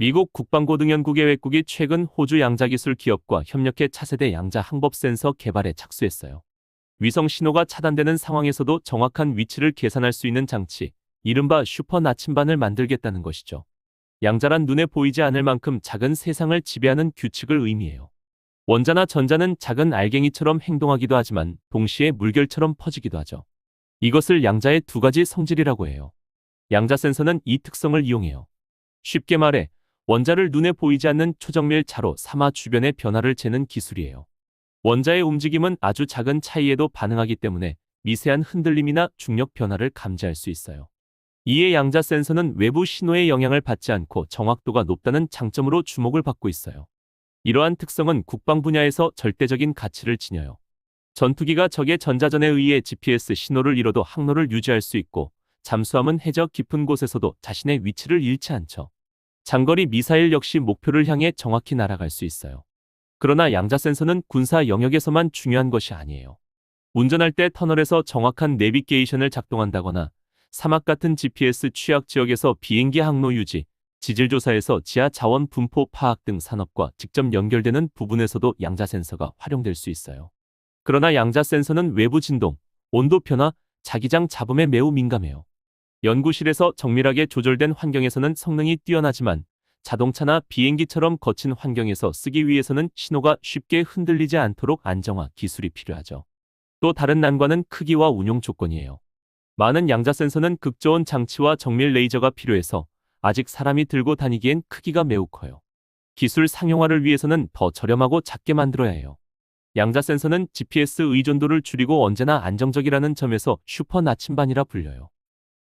미국 국방고등연구계획국이 최근 호주 양자기술 기업과 협력해 차세대 양자 항법 센서 개발에 착수했어요. 위성 신호가 차단되는 상황에서도 정확한 위치를 계산할 수 있는 장치, 이른바 슈퍼 나침반을 만들겠다는 것이죠. 양자란 눈에 보이지 않을 만큼 작은 세상을 지배하는 규칙을 의미해요. 원자나 전자는 작은 알갱이처럼 행동하기도 하지만 동시에 물결처럼 퍼지기도 하죠. 이것을 양자의 두 가지 성질이라고 해요. 양자 센서는 이 특성을 이용해요. 쉽게 말해 원자를 눈에 보이지 않는 초정밀 차로 삼아 주변의 변화를 재는 기술이에요. 원자의 움직임은 아주 작은 차이에도 반응하기 때문에 미세한 흔들림이나 중력 변화를 감지할 수 있어요. 이에 양자 센서는 외부 신호의 영향을 받지 않고 정확도가 높다는 장점으로 주목을 받고 있어요. 이러한 특성은 국방 분야에서 절대적인 가치를 지녀요. 전투기가 적의 전자전에 의해 GPS 신호를 잃어도 항로를 유지할 수 있고 잠수함은 해적 깊은 곳에서도 자신의 위치를 잃지 않죠. 장거리 미사일 역시 목표를 향해 정확히 날아갈 수 있어요. 그러나 양자 센서는 군사 영역에서만 중요한 것이 아니에요. 운전할 때 터널에서 정확한 내비게이션을 작동한다거나 사막 같은 GPS 취약 지역에서 비행기 항로 유지, 지질 조사에서 지하 자원 분포 파악 등 산업과 직접 연결되는 부분에서도 양자 센서가 활용될 수 있어요. 그러나 양자 센서는 외부 진동, 온도 변화, 자기장 잡음에 매우 민감해요. 연구실에서 정밀하게 조절된 환경에서는 성능이 뛰어나지만 자동차나 비행기처럼 거친 환경에서 쓰기 위해서는 신호가 쉽게 흔들리지 않도록 안정화 기술이 필요하죠. 또 다른 난관은 크기와 운용 조건이에요. 많은 양자 센서는 극저온 장치와 정밀 레이저가 필요해서 아직 사람이 들고 다니기엔 크기가 매우 커요. 기술 상용화를 위해서는 더 저렴하고 작게 만들어야 해요. 양자 센서는 GPS 의존도를 줄이고 언제나 안정적이라는 점에서 슈퍼 나침반이라 불려요.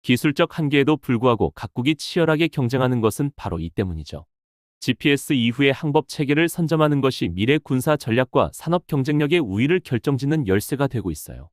기술적 한계에도 불구하고 각국이 치열하게 경쟁하는 것은 바로 이 때문이죠. GPS 이후의 항법 체계를 선점하는 것이 미래 군사 전략과 산업 경쟁력의 우위를 결정짓는 열쇠가 되고 있어요.